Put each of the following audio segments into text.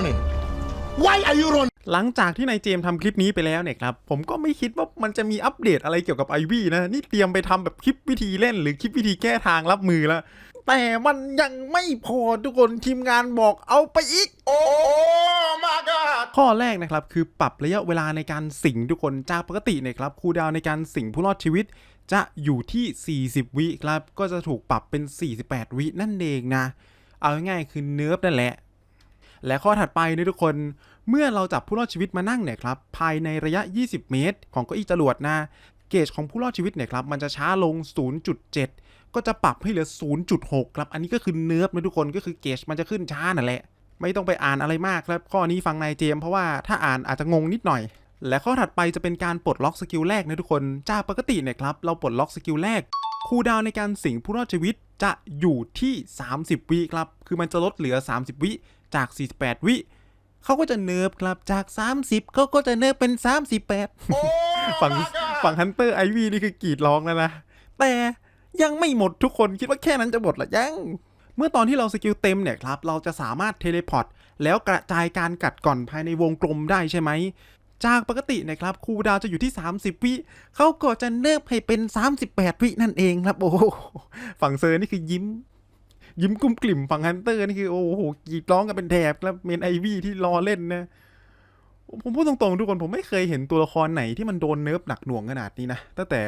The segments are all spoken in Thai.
running? Why are you running? หลังจากที่นายเจมส์ทำคลิปนี้ไปแล้วเนี่ยครับ ผมก็ไม่คิดว่ามันจะมีอัปเดตอะไรเกี่ยวกับไอวี่นะ นี่เตรียมไปทำแบบคลิปวิธีเล่นหรือคลิปวิธีแก้ทางรับมือแล้ว แต่มันยังไม่พอทุกคนทีมงานบอกเอาไปอีก Oh my God! ข้อแรกนะครับ คือปรับระยะเวลาในการสิงทุกคนจากปกติเนี่ยครับคูลดาวน์ในการสิงผู้รอดชีวิตจะอยู่ที่ 40 วิครับ ก็จะถูกปรับเป็น 48 วินั่นเองนะ เอาง่ายๆคือเนิร์ฟนั่นแหละ และข้อถัดไปนะทุกคน เมื่อเราจับผู้รอดชีวิตมานั่งเนี่ยครับภายในระยะ 20 เมตร ของเก้าอี้จรวดนะเกจของผู้รอดชีวิตเนี่ยครับมันจะช้าลง 0.7 ก็จะปรับให้เหลือ 0.6 ครับ อันนี้ก็คือเนิร์ฟนะทุกคนก็คือเกจมันจะขึ้นช้านั่นแหละ ไม่ต้องไปอ่านอะไรมากครับ ข้อนี้ฟังนายเจม เพราะว่าถ้าอ่านอาจจะงงนิดหน่อย และข้อถัดไปจะเป็นการปลดล็อกสกิลแรกนะทุกคนจากปกติเนี่ยครับเราปลดล็อกสกิลแรกคูดาวในการสิงผู้รอดชีวิตจะอยู่ที่ 30 วิครับ คือมันจะลดเหลือ 30 วิ จาก 48 วิเขาก็จะเนิร์ฟครับจาก 30เขาก็จะเนิร์ฟเป็น 38 ฝั่งฝั่งฮันเตอร์ไอวีนี่คือกรีดร้องแล้วนะ แต่ยังไม่หมดทุกคนคิดว่าแค่นั้นจะหมดเหรอยัง เมื่อตอนที่เราสกิลเต็มเนี่ยครับ เราจะสามารถเทเลพอร์ตแล้วกระจายการกัดก่อนภายในวงกลมได้ใช่ไหม จากปกตินะครับคูลดาวน์จะอยู่ที่ 30 วิเขาก็จะเนิบให้เป็น 38 วินั่นเองครับ โอ้โหฝั่งเซอร์นี่คือยิ้ม ยิ้มกุ้มกลิ่มฝั่งฮันเตอร์นี่คือโอ้โหกรีดร้องกันเป็นแถบแล้วเมนไอวี่ที่รอเล่นนะผมพูดตรงๆทุกคนผมไม่เคยเห็นตัวละครไหนที่มันโดนเนิร์ฟหนักหน่วงขนาดนี้นะตั้งแต่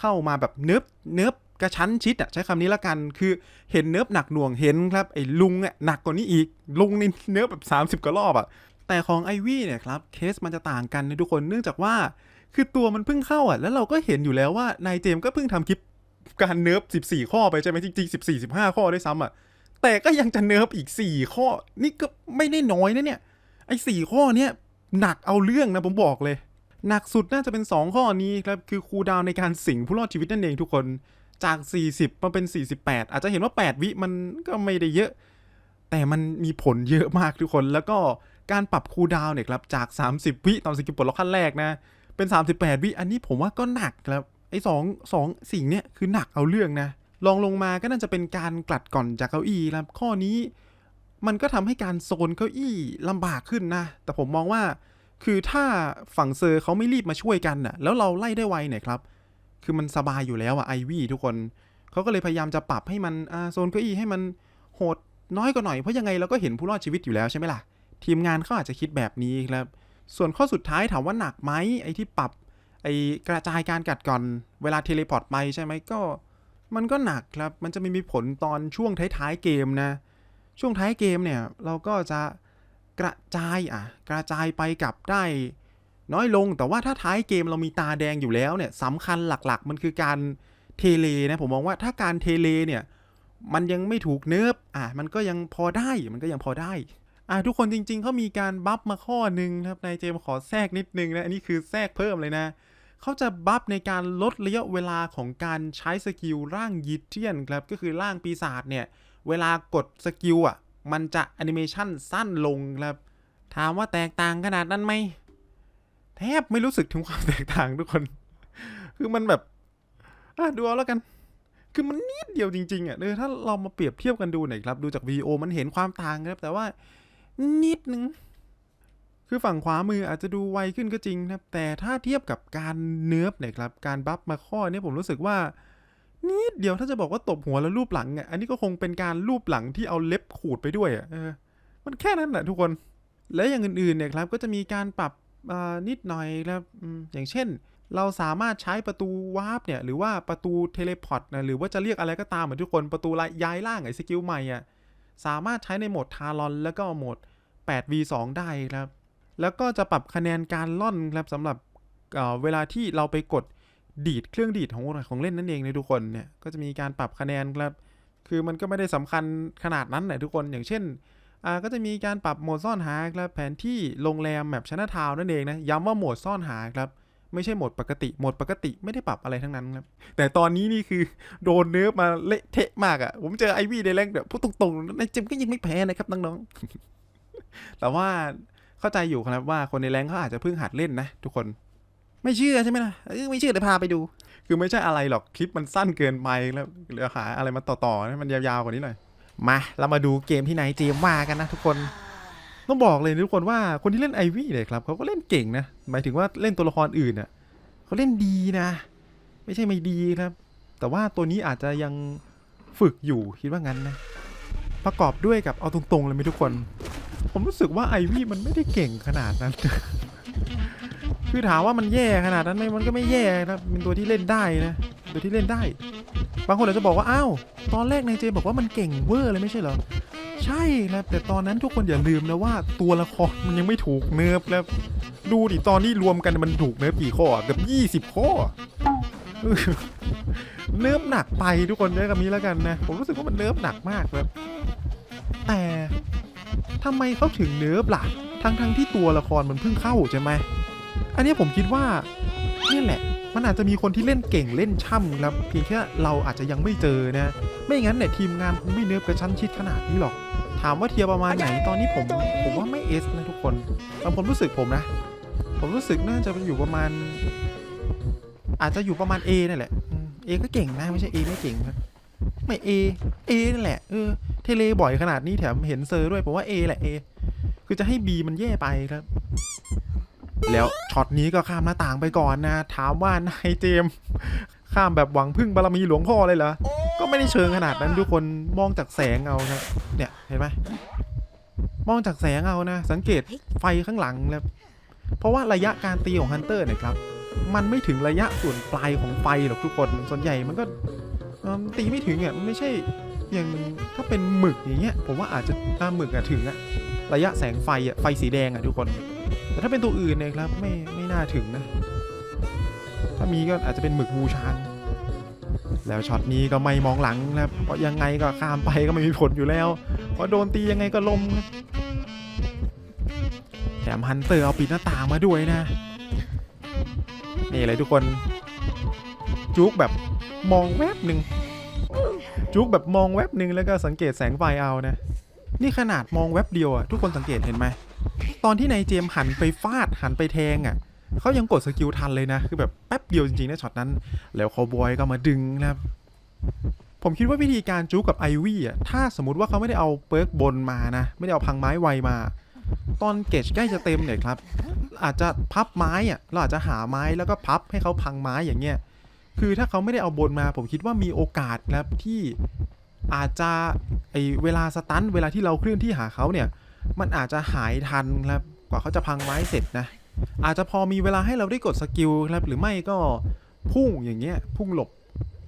เข้ามาแบบเนิร์ฟเนิร์ฟกระชั้นชิดอะใช้คำนี้ละกันคือเห็นเนิร์ฟหนักหน่วงเห็นครับไอ้ลุงอะหนักกว่านี้อีกลุงนี่เนิร์ฟแบบ30กว่ารอบอะแต่ของไอวี่เนี่ยครับเคสมันจะต่างกันนะทุกคนเนื่องจากว่าคือตัวมันเพิ่งเข้าอะแล้วเราก็เห็นอยู่แล้วว่านายเจมส์ก็เพิ่งทำคลิป การเนิร์ฟ14 ข้อไปใช่ไหมจริงๆ14 15 ข้อด้วยซ้ำอะแต่ก็ยังจะเนิร์ฟอีก 4 ข้อ นี่ก็ไม่ได้น้อยนะเนี่ย ไอ้สี่ข้อเนี้ยหนักเอาเรื่องนะผมบอกเลย หนักสุดน่าจะเป็น 2 ข้อนี้ครับคือคูดาวในการสิงผู้รอดชีวิตนั่นเองทุกคนจาก 40 มาเป็น 48 อาจจะเห็นว่า 8 วิมันก็ไม่ได้เยอะ แต่มันมีผลเยอะมากทุกคน แล้วก็การปรับคูดาวเนี่ยครับจาก 30 วิตอนสกิลปลดล็อกขั้นแรกนะ เป็น 38 วิ อันนี้ผมว่าก็หนักครับ ไอ้สองสองสิ่งเนี้ยคือหนักเอาเรื่องนะลองลงมาก็น่าจะเป็นการกลัดก่อนจากเก้าอี้ครับข้อนี้มันก็ทำให้การโซนเก้าอี้ลำบากขึ้นนะ แต่ผมมองว่า คือถ้าฝั่งเซอร์เขาไม่รีบมาช่วยกันน่ะ แล้วเราไล่ได้ไวเนี่ยครับ คือมันสบายอยู่แล้วอะไอวี่ทุกคน เขาก็เลยพยายามจะปรับให้มันโซนเก้าอี้ให้มันโหดน้อยกว่าหน่อย เพราะยังไงเราก็เห็นผู้รอดชีวิตอยู่แล้วใช่ไหมล่ะ ทีมงานเขาอาจจะคิดแบบนี้ครับ ส่วนข้อสุดท้ายถามว่าหนักไหมไอที่ปรับ ไอกระจายการกัดก่อนเวลาเทเลพอร์ตไปใช่ไหมก็ มันก็หนักครับ มันจะไม่มีผลตอนช่วงท้ายๆเกมนะ ช่วงท้ายเกมเนี่ย เราก็จะกระจายอะ กระจายไปกลับได้ น้อยลงแต่ว่าถ้าท้ายเกมเรามีตาแดงอยู่แล้วเนี่ยสำคัญหลักๆ มันคือการเทเลนะผมมองว่าถ้าการเทเลเนี่ยมันยังไม่ถูกเนิร์ฟอะมันก็ยังพอได้มันก็ยังพอได้อะทุกคนจริงๆเขามีการบัฟมาข้อหนึ่งครับนายเจมส์ขอแทรกนิดนึงนะ อันนี้คือแทรกเพิ่มเลยนะ เขาจะบัฟในการลดระยะเวลาของการใช้สกิลร่างยิเทียนครับ ก็คือร่างปีศาจเนี่ย เวลากดสกิลอะ มันจะแอนิเมชันสั้นลงครับ ถามว่าแตกต่างขนาดนั้นไหม แทบไม่รู้สึกถึงความแตกต่างทุกคน คือมันแบบอะดูเอาแล้วกัน คือมันนิดเดียวจริงๆอะเออถ้าเรามาเปรียบเทียบกันดูหน่อยครับ ดูจากวีโอมันเห็นความต่างครับ แต่ว่านิดนึง คือฝั่งขวามืออาจจะดูไวขึ้นก็จริงนะครับ แต่ถ้าเทียบกับการเนิร์ฟเนี่ยครับ การบัฟมาข้อเนี่ยผมรู้สึกว่านิดเดียวถ้าจะบอกว่าตบหัวแล้วรูปหลังอะ อันนี้ก็คงเป็นการรูปหลังที่เอาเล็บขูดไปด้วยอะมันแค่นั้นแหละทุกคน และอย่างอื่นๆเนี่ยครับ ก็จะมีการปรับนิดหน่อยครับอืมอย่างเช่น เราสามารถใช้ประตูวาร์ปเนี่ย หรือว่าประตูเทเลพอร์ตนะ หรือว่าจะเรียกอะไรก็ตามเหมือนทุกคน ประตูย้ายล่างไอ้สกิลใหม่อะ สามารถใช้ในโหมดทารอนแล้วก็โหมด 8v2 ได้ครับ แล้วก็จะปรับคะแนนการล่อนครับสำหรับเเวลาที่เราไปกดดีดเครื่องดีดของของเล่นนั่นเองในทุกคนเนี่ยก็จะมีการปรับคะแนนครับ คือมันก็ไม่ได้สำคัญขนาดนั้นแหละทุกคนอย่างเช่นอ่าก็จะมีการปรับโหมดซ่อนหาครับแผนที่โรงแรมแมปชนะทาวนั่นเองนะย้ำว่าโหมดซ่อนหาครับไม่ใช่โหมดปกติโหมดปกติไม่ได้ปรับอะไรทั้งนั้นครับ แต่ตอนนี้นี่คือโดนเนื้อมาเละเทะมากอะ่ะ ผมเจอไอวี่ในแรงแบบพูดตรงๆในเจมก็ยังไม่แพ้นะครับน้องๆแต่ว่า เข้าใจอยู่ครับว่าคนในแรงเขาอาจจะเพิ่งหัดเล่นนะ ทุกคน ไม่เชื่อใช่ไหมล่ะไม่เชื่อเดี๋ยวพาไปดู คือไม่ใช่อะไรหรอกคลิปมันสั้นเกินไปแล้วเหลือหาอะไรมาต่อๆให้มันยาวๆกว่านี้หน่อยมาเรามาดูเกมที่ไหนเจมว่ากันนะทุกคนต้องบอกเลยทุกคนว่าคนที่เล่นไอวี่เนี่ยครับเขาก็เล่นเก่งนะหมายถึงว่าเล่นตัวละครอื่นน่ะเขาเล่นดีนะ ไม่ใช่ไม่ดีครับ แต่ว่าตัวนี้อาจจะยังฝึกอยู่คิดว่างั้นนะประกอบด้วยกับเอาตรงๆเลยไหมทุกคน ผมรู้สึกว่าไอวี่มันไม่ได้เก่งขนาดนั้น คือถามว่ามันแย่ขนาดนั้นไหมมันก็ไม่แย่ครับเป็นตัวที่เล่นได้นะ ตัวที่เล่นได้ บางคนอาจจะบอกว่า อ้าว ตอนแรกนายเจบอกว่ามันเก่งเวอร์เลยไม่ใช่เหรอ ใช่ครับแต่ตอนนั้นทุกคนอย่าลืมนะว่าตัวละครมันยังไม่ถูกเนิร์ฟแล้ว ดูดิตอนนี้รวมกันมันถูกเนิร์ฟกี่ข้อเกือบยี่สิบข้อเนิร์ฟหนักไปทุกคนใช้คำนี้แล้วกันนะ ผมรู้สึกว่ามันเนิร์ฟหนักมากแบบแต่ ทำไมเขาถึงเนิร์ฟล่ะ ทั้งทั้งๆที่ตัวละครมันเพิ่งเข้าใช่ไหม อันนี้ผมคิดว่านี่แหละ มันอาจจะมีคนที่เล่นเก่งเล่นช่ำครับเพียงแค่เราอาจจะยังไม่เจอนะ ไม่งั้นเนี่ยทีมงานคงไม่เนิร์ฟกระชั้นชิดขนาดนี้หรอก ถามว่าเทียร์ประมาณไหนตอนนี้ผมผมว่าไม่เอสนะทุกคนตามผมรู้สึกผมนะ ผมรู้สึกน่าจะเป็นอยู่ประมาณ อาจจะอยู่ประมาณ A นั่นแหละเอก็เก่งนะไม่ใช่ A ไม่เก่งครับไม่ A A นั่นแหละเออ ทเลบ่อยขนาดนี้แถมเห็นเซอร์ด้วยผมว่า A แหละ A คือจะให้ B มันแย่ไปครับ แล้วช็อตนี้ก็ข้ามหน้าต่างไปก่อนนะ ถามว่านายเจม ข้ามแบบหวังพึ่งบารมีหลวงพ่อเลยเหรอ ก็ไม่ได้เชิงขนาดนั้นทุกคนมองจากแสงเอาครับเนี่ยเห็นไหมมองจากแสงเอานะ สังเกตไฟข้างหลังแล้วเพราะว่าระยะการตีของฮันเตอร์เนี่ยครับมันไม่ถึงระยะส่วนปลายของไฟหรอกทุกคน ส่วนใหญ่มันก็ตีไม่ถึงอะ มันไม่ใช่ อย่างถ้าเป็นหมึกอย่างเงี้ยผมว่าอาจจะถ้าหมึกอะถึงอะระยะแสงไฟอะไฟสีแดงอะทุกคน แต่ถ้าเป็นตัวอื่นเนี่ยครับไม่ไม่น่าถึงนะ ถ้ามีก็อาจจะเป็นหมึกบูชางแล้วช็อตนี้ก็ไม่มองหลังนะครับเพราะยังไงก็ข้ามไปก็ไม่มีผลอยู่แล้ว เพราะโดนตียังไงก็ลมครับแถมฮันเตอร์เอาปิดหน้าต่างมาด้วยนะ นี่เลยทุกคน จุกแบบมองแวบหนึ่ง จุกแบบมองแวบหนึ่งแล้วก็สังเกตแสงไฟเอานะ นี่ขนาดมองแวบเดียวอะทุกคนสังเกตเห็นไหม ตอนที่นายเจมส์หันไปฟาดหันไปแทงอะเขายังกดสกิลทันเลยนะ คือแบบแป๊บเดียวจริงๆนะช็อตนั้น แล้วคาบอยก็มาดึงนะครับผมคิดว่าวิธีการจู๊กับไอวี่อะ ถ้าสมมติว่าเขาไม่ได้เอาเปิร์กบนมานะ ไม่ได้เอาพังไม้ไวมา ตอนเกจใกล้จะเต็มเนี่ยครับ อาจจะพับไม้อะ เราอาจจะหาไม้แล้วก็พับให้เขาพังไม้อย่างเงี้ย คือถ้าเขาไม่ได้เอาบนมา ผมคิดว่ามีโอกาสนะครับที่อาจจะไอเวลาสตันเวลาที่เราเคลื่อนที่หาเขาเนี่ย มันอาจจะหายทันครับกว่าเขาจะพังไม้เสร็จนะ อาจจะพอมีเวลาให้เราได้กดสกิลครับ หรือไม่ก็พุ่งอย่างเงี้ยพุ่งหลบ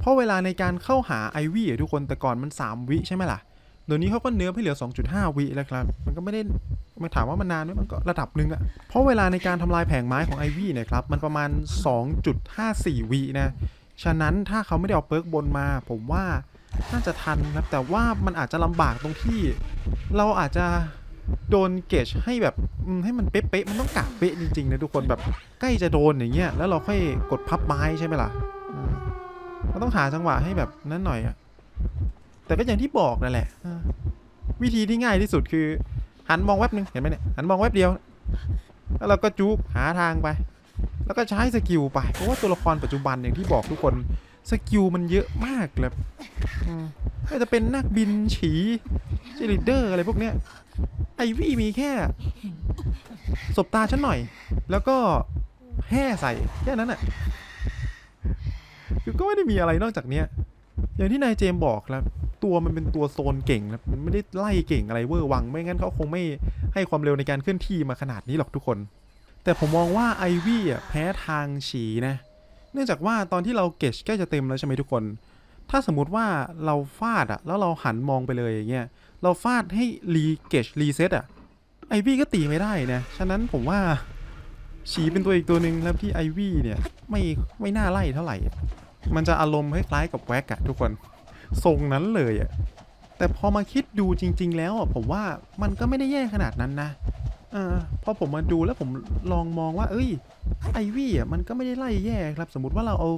เพราะเวลาในการเข้าหาไอวี่ทุกคนแต่ก่อนมัน 3 วิใช่ไหมล่ะเดี๋ยวนี้เขาก็เนื้อให้เหลือ 2.5 วิแล้วครับ มันก็ไม่ได้ไม่ถามว่ามันนานไหมมันก็ระดับหนึ่งอะเพราะเวลาในการทำลายแผงไม้ของไอวี่เนี่ยครับ มันประมาณ 2.54 วินะ ฉะนั้นถ้าเขาไม่ได้เอาเปิร์กบนมา ผมว่าน่าจะทันครับ แต่ว่ามันอาจจะลำบากตรงที่ เราอาจจะโดนเกจให้แบบให้มันเป๊ะๆมันต้องกะเป๊ะจริงๆนะทุกคนแบบใกล้จะโดนอย่างเงี้ยแล้วเราค่อยกดพับไม้ใช่ไหมล่ะมันต้องหาจังหวะให้แบบนั้นหน่อยอะแต่ก็อย่างที่บอกนั่นแหละวิธีที่ง่ายที่สุดคือ หันมองแวบหนึ่งเห็นไหมเนี่ยหันมองแวบเดียว แล้วเราก็จุกหาทางไป แล้วก็ใช้สกิลไปเพราะว่าตัวละครปัจจุบันอย่างที่บอกทุกคนสกิลมันเยอะมากเลยไม่ว่าจะเป็นนักบินฉีเจลิเดอร์อะไรพวกเนี้ยไอวี่มีแค่สบตาฉันหน่อย แล้วก็แห่ใส่แค่นั้นอะคือก็ไม่ได้มีอะไรนอกจากเนี้ยอย่างที่นายเจมส์บอกครับตัวมันเป็นตัวโซนเก่งนะมันไม่ได้ไล่เก่งอะไรเวอร์วัง ไม่งั้นเขาคงไม่ให้ความเร็วในการเคลื่อนที่มาขนาดนี้หรอกทุกคน แต่ผมมองว่าไอวี่อะแพ้ทางฉีนะ เนื่องจากว่าตอนที่เราเกจใกล้จะเต็มแล้วใช่ไหมทุกคน ถ้าสมมุติว่าเราฟาดอะ แล้วเราหันมองไปเลยอย่างเงี้ย เราฟาดให้รีเกจรีเซ็ตอะ ไอวี่ก็ตีไม่ได้นะ ฉะนั้นผมว่าฉีเป็นตัวอีกตัวหนึ่งแล้วที่ไอวี่เนี่ยไม่ไม่น่าไล่เท่าไหร่ มันจะอารมณ์คล้ายๆกับแว็กอะทุกคนทรงนั้นเลยอะแต่พอมาคิดดูจริง ๆ แล้วอะผมว่ามันก็ไม่ได้แย่ขนาดนั้นนะ เออพอผมมาดูแล้วผมลองมองว่า เอ้ย ไอวี่อะมันก็ไม่ได้ไล่แย่ครับ สมมติว่าเราเอา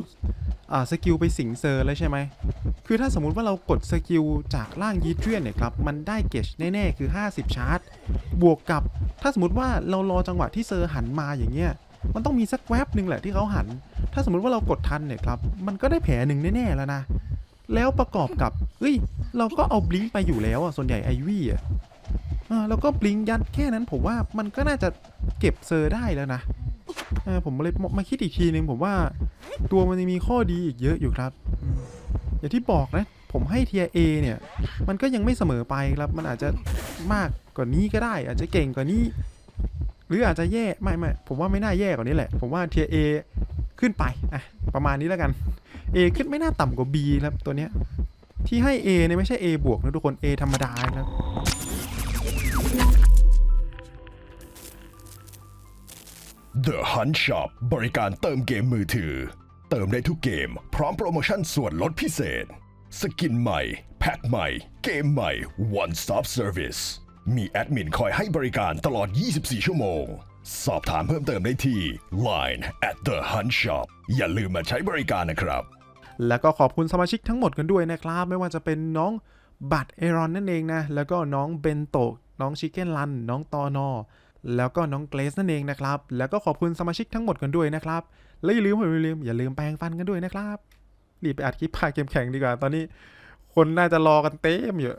อ่าสกิลไปสิงเซอร์แล้วใช่ไหม คือถ้าสมมติว่าเรากดสกิลจากล่างยีเทียนเนี่ยครับ มันได้เกจแน่ๆ คือ 50 ชาร์จ บวกกับถ้าสมมติว่าเรารอจังหวะที่เซอร์หันมาอย่างเงี้ย มันต้องมีสักแวบหนึ่งแหละที่เขาหัน ถ้าสมมติว่าเรากดทันเนี่ยครับ มันก็ได้แผลหนึ่งแน่ๆแล้วนะ แล้วประกอบกับ เอ้ย เราก็เอาบลิงไปอยู่แล้วอะ ส่วนใหญ่ไอวี่อะ เออแล้วก็บลิงยัดแค่นั้นผมว่ามันก็น่าจะเก็บเซอร์ได้แล้วนะเออผมเลยมาคิดอีกทีนึงผมว่าตัวมันยังมีข้อดีอีกเยอะอยู่ครับอืมอย่างที่บอกนะ ผมให้เทียเอเนี่ย มันก็ยังไม่เสมอไปครับมันอาจจะมากกว่านี้ก็ได้ อาจจะเก่งกว่านี้ หรืออาจจะแย่ไม่ไม่ผมว่าไม่น่าแย่กว่านี้แหละ ผมว่าเทียเอขึ้นไปอะประมาณนี้แล้วกัน A ขึ้นไม่น่าต่ำกว่า B ครับตัวเนี้ยที่ให้ A เนี่ยไม่ใช่ A บวกนะทุกคน A ธรรมดาครับ The Hunt Shop บริการเติมเกมมือถือ เติมได้ทุกเกม พร้อมโปรโมชั่นส่วนลดพิเศษ สกินใหม่ แพ็คใหม่ เกมใหม่ One Stop Service มีแอดมินคอยให้บริการตลอด 24 ชั่วโมง สอบถามเพิ่มเติมได้ที่ Line at The Hunt Shop อย่าลืมมาใช้บริการนะครับ แล้วก็ขอบคุณสมาชิกทั้งหมดกันด้วยนะครับ ไม่ว่าจะเป็นน้องบัตเอรอนนั่นเองนะ แล้วก็น้องเบนโตะน้องชิคเก้นรัน น้องตอนอ แล้วก็น้องเกรซนั่นเองนะครับ แล้วก็ขอบคุณสมาชิกทั้งหมดกันด้วยนะครับ และอย่าลืมอย่าลืมอย่าลืมแปรงฟันกันด้วยนะครับ รีบไปอัดคลิปพาเกมแข่งดีกว่าตอนนี้ คนน่าจะรอกันเต็มอยู่